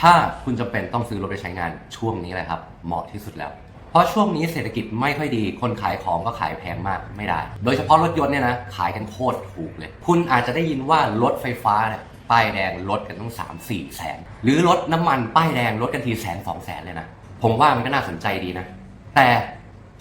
ถ้าคุณจำเป็นต้องซื้อรถไปใช้งานช่วงนี้แหละครับ เหมาะที่สุดแล้ว เพราะช่วงนี้เศรษฐกิจไม่ค่อยดี คนขายของก็ขายแพงมากไม่ได้ โดยเฉพาะรถยนต์เนี่ยนะขายกันโคตรถูกเลย คุณอาจจะได้ยินว่ารถไฟฟ้าเนี่ยป้ายแดงลดกันต้อง 3 4 แสน หรือรถน้ำมันป้ายแดงลดกันทีแสนสองแสนเลยนะ ผมว่ามันก็น่าสนใจดีนะ แต่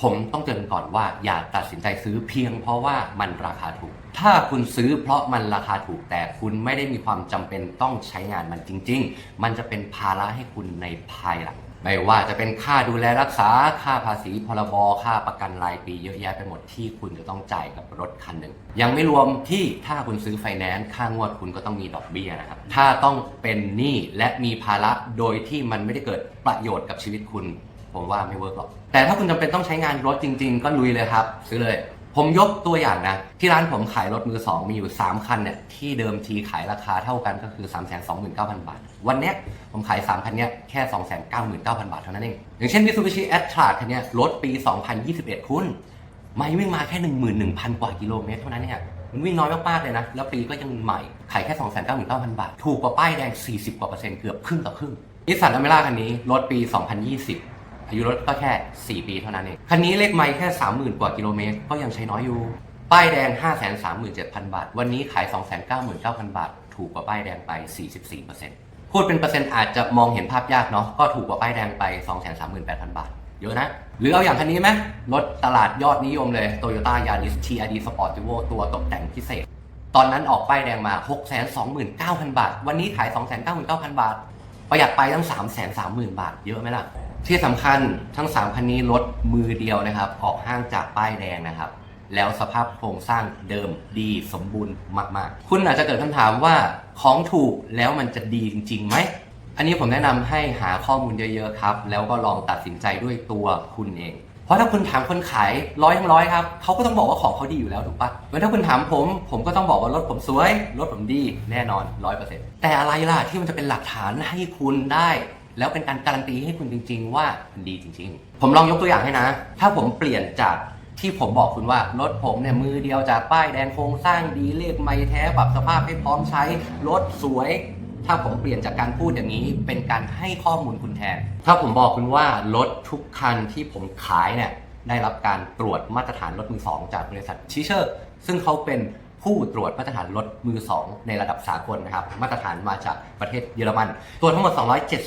ผมต้องเตือนก่อนว่าอย่าตัดสินใจซื้อเพียงเพราะว่ามันราคาถูก ถ้าคุณซื้อเพราะมันราคาถูกแต่คุณไม่ได้มีความจำเป็นต้องใช้งานมันจริง ๆ มันจะเป็นภาระให้คุณในภายหลัง ไม่ว่าจะเป็นค่าดูแลรักษา ค่าภาษี พรบ ค่าประกันรายปีเยอะแยะไปหมดที่คุณจะต้องจ่ายกับรถคันหนึ่ง ยังไม่รวมที่ถ้าคุณซื้อไฟแนนซ์ ค่างวดคุณก็ต้องมีดอกเบี้ยนะครับ ถ้าต้องเป็นหนี้และมีภาระโดยที่มันไม่ได้เกิดประโยชน์กับชีวิตคุณ ผมว่าไม่เวิร์กหรอก แต่ถ้าคุณจำเป็นต้องใช้งานรถจริง ๆ ก็ลุยเลยครับ ซื้อเลย ผมยกตัวอย่างนะ ที่ร้านผมขายรถมือ 2 มีอยู่ 3 คันเนี่ยที่เดิมทีขายราคาเท่ากันก็คือ 3 2 9 0 0 0 บาท วันเนี้ยผมขาย 3 คันเนี้ยแค่ 2 9 9 0 0 0 บาทเท่านั้นเอง อย่างเช่น Mitsubishi a t r a คันเนี้ยรถปี 2021 คุณไม่วิ่งมาแค่ 11,000 กว่ากิโลเมตรเท่านั้นเนี่ยมันวิ่งน้อยมากๆเลยนะ แล้วปีก็ยังใหม่ ขายแค่ 299,000 บาท ถูกกว่าป้ายแดง 40 กว่าเปอร์เซ็นต์เกือบครึ่งต่อครึ่งนิสสันอเมร่าคันนี้รถปี 2020 อายุรถก็แค่ 4 ปีเท่านั้นเอง คันนี้เลขไมล์แค่ 30,000 กว่ากิโลเมตร ก็ยังใช้น้อยอยู่ ป้ายแดง 537,000 บาท วันนี้ขาย 299,000 บาท ถูกกว่าป้ายแดงไป 44%พูดเป็นเปอร์เซ็นต์อาจจะมองเห็นภาพยากเนาะ ก็ถูกกว่าป้ายแดงไป 238,000 บาท เยอะนะ หรือเอาอย่างคันนี้ไหมรถตลาดยอดนิยมเลย Toyota Yaris TRD Sportivo ตัวตกแต่งพิเศษ ตอนนั้นออกป้ายแดงมา 629,000 บาท วันนี้ขาย 299,000 บาทประหยัดไปตั้ง 330,000 บาท เยอะไหมล่ะ ที่สำคัญทั้ง 3 คันนี้รถมือเดียวนะครับ ออกห้างจากป้ายแดงนะครับ แล้วสภาพโครงสร้างเดิมดีสมบูรณ์มากๆ คุณอาจจะเกิดคำถามว่าของถูกแล้วมันจะดีจริงๆไหมอันนี้ผมแนะนำให้หาข้อมูลเยอะๆครับ แล้วก็ลองตัดสินใจด้วยตัวคุณเอง เพราะถ้าคุณถามคนขายร้อยทั้งร้อยครับเขาก็ต้องบอกว่าของเขาดีอยู่แล้วถูกปะเหมือนถ้าคุณถามผม ผมก็ต้องบอกว่ารถผมสวย รถผมดีแน่นอนร้อยเปอร์เซ็นต์แต่อะไรล่ะที่มันจะเป็นหลักฐานให้คุณได้ แล้วเป็นการการันตีให้คุณจริง ๆ ว่ามันดีจริง ๆ ผมลองยกตัวอย่างให้นะ ถ้าผมเปลี่ยนจากที่ผมบอกคุณว่ารถผมเนี่ยมือเดียวจากป้ายแดงโครงสร้างดีเลขไม่แท้ปรับสภาพให้พร้อมใช้รถสวย ถ้าผมเปลี่ยนจากการพูดอย่างนี้เป็นการให้ข้อมูลคุณแทน ถ้าผมบอกคุณว่ารถทุกคันที่ผมขายเนี่ยได้รับการตรวจมาตรฐานรถมือสองจากบริษัทชิเชอร์ ซึ่งเขาเป็น ผู้ตรวจมาตรฐานรถมือสองในระดับสากลนะครับ มาตรฐานมาจากประเทศเยอรมัน ตรวจทั้งหมด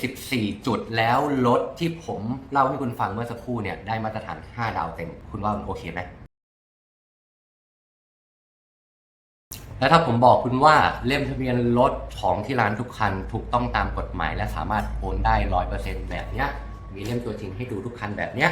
274 จุดแล้วรถที่ผมเล่าให้คุณฟังเมื่อสักครู่เนี่ยได้มาตรฐาน 5 ดาวเต็ม คุณว่ามันโอเคไหมแล้วถ้าผมบอกคุณว่าเล่มทะเบียนรถของที่ร้านทุกคันถูกต้องตามกฎหมาย และสามารถโอนได้ร้อยเปอร์เซ็นต์แบบเนี้ย มีเล่มตัวจริงให้ดูทุกคันแบบเนี้ย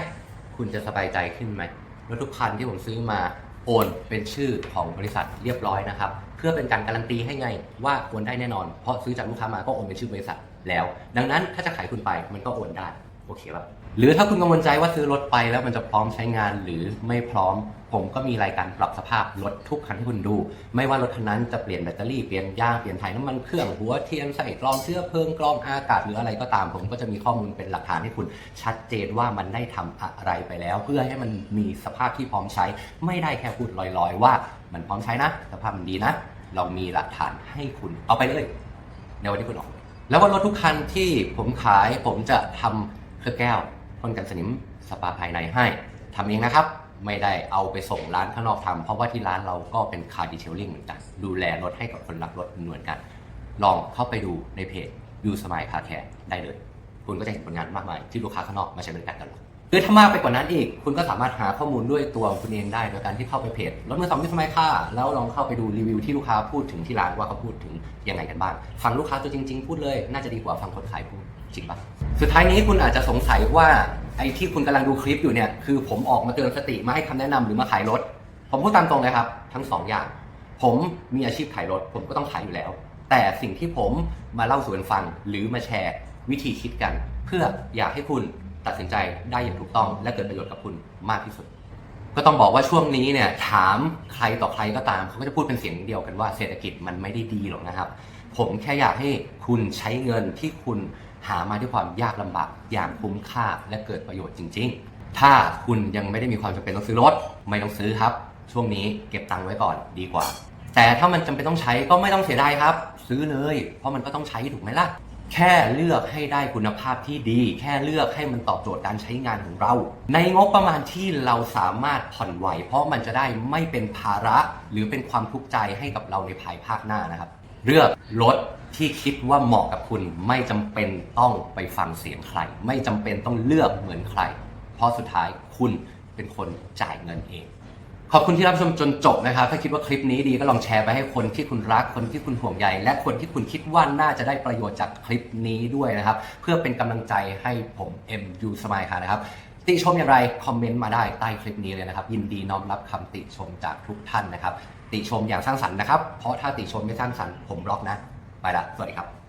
คุณจะสบายใจขึ้นไหมรถทุกคันที่ผมซื้อมา โอนเป็นชื่อของบริษัทเรียบร้อยนะครับ เพื่อเป็นการการันตีให้ไงว่าโอนได้แน่นอน เพราะซื้อจากลูกค้ามาก็โอนเป็นชื่อบริษัทแล้ว ดังนั้นถ้าจะขายคุณไปมันก็โอนได้ โอเคป่ะหรือถ้าคุณกังวลใจว่าซื้อรถไปแล้วมันจะพร้อมใช้งานหรือไม่พร้อม ผมก็มีรายการปรับสภาพรถทุกคันให้คุณดู ไม่ว่ารถคันนั้นจะเปลี่ยนแบตเตอรี่เปลี่ยนยางเปลี่ยนถ่ายน้ำมันเครื่องหัวเทียนใส่กรองเชื้อเพลิงกรองอากาศหรืออะไรก็ตาม ผมก็จะมีข้อมูลเป็นหลักฐานให้คุณชัดเจนว่ามันได้ทำอะไรไปแล้ว เพื่อให้มันมีสภาพที่พร้อมใช้ ไม่ได้แค่พูดลอยๆ ว่ามันพร้อมใช้นะสภาพมันดีนะเรามีหลักฐานให้คุณเอาไปเลยในวันที่คุณออกแล้วว่ารถทุกคันที่ผมขายผมจะทำ เคลือบแก้วพ่นกันสนิมสปาภายในให้ทำเองนะครับ ไม่ได้เอาไปส่งร้านข้างนอกทำเพราะว่าที่ร้านเราก็เป็นคาร์ดีเทลลิ่งเหมือนกัน ดูแลรถให้กับคนรักรถเหมือนกัน ลองเข้าไปดูในเพจยูสมายคาแคร์ได้เลย คุณก็จะเห็นผลงานมากมาย ที่ลูกค้าข้างนอกมาใช้บริการกันหรอกหรือถ้ามากไปกว่านั้นอีก คุณก็สามารถหาข้อมูลด้วยตัวคุณเองได้โดยการที่เข้าไปเพจรถมือสองยูสมายค่า แล้วลองเข้าไปดูรีวิวที่ลูกค้าพูดถึงที่ร้านว่าเขาพูดถึงยังไงกันบ้าง ฟังลูกค้าตัวจริง ๆ พูดเลย น่าจะดีกว่าฟังคนขายพูด จริงปะสุดท้ายนี้คุณอาจจะสงสัยว่าไอ้ที่คุณกำลังดูคลิปอยู่เนี่ยคือผมออกมาเตือนสติมาให้คำแนะนำหรือมาขายรถ ผมพูดตามตรงเลยครับ ทั้งสองอย่าง ผมมีอาชีพขายรถ ผมก็ต้องขายอยู่แล้ว แต่สิ่งที่ผมมาเล่าสู่กันฟังหรือมาแชร์ วิธีคิดกัน เพื่ออยากให้คุณตัดสินใจได้อย่างถูกต้อง และเกิดประโยชน์กับคุณมากที่สุด ก็ต้องบอกว่าช่วงนี้เนี่ยถามใครต่อใครก็ตามเขาก็จะพูดเป็นเสียงเดียวกันว่าเศรษฐกิจมันไม่ได้ดีหรอกนะครับ ผมแค่อยากให้คุณใช้เงินที่คุณ หามาด้วยความยากลำบากอย่างคุ้มค่าและเกิดประโยชน์จริง ๆ ถ้าคุณยังไม่ได้มีความจำเป็นต้องซื้อรถ ไม่ต้องซื้อครับ ช่วงนี้เก็บตังค์ไว้ก่อนดีกว่า แต่ถ้ามันจำเป็นต้องใช้ก็ไม่ต้องเสียดายครับ ซื้อเลย เพราะมันก็ต้องใช้ถูกไหมล่ะ แค่เลือกให้ได้คุณภาพที่ดี แค่เลือกให้มันตอบโจทย์การใช้งานของเรา ในงบประมาณที่เราสามารถผ่อนไหว เพราะมันจะได้ไม่เป็นภาระหรือเป็นความทุกข์ใจให้กับเราในภายภาคหน้านะครับ เลือกรถที่คิดว่าเหมาะกับคุณไม่จำเป็นต้องไปฟังเสียงใคร ไม่จำเป็นต้องเลือกเหมือนใคร เพราะสุดท้ายคุณเป็นคนจ่ายเงินเอง ขอบคุณที่รับชมจนจบนะครับ ถ้าคิดว่าคลิปนี้ดีก็ลองแชร์ไปให้คนที่คุณรักคนที่คุณห่วงใยและคนที่คุณคิดว่าน่าจะได้ประโยชน์จากคลิปนี้ด้วยนะครับ เพื่อเป็นกำลังใจให้ผมเอ็มยูสมายค่ะนะครับ ติชมอย่างไรคอมเมนต์มาได้ใต้คลิปนี้เลยนะครับ ยินดีน้อมรับคำติชมจากทุกท่านนะครับ ติชมอย่างสร้างสรรค์นะครับ เพราะถ้าติชมไม่สร้างสรรค์ผมบล็อกนะ ไปละ สวัสดีครับ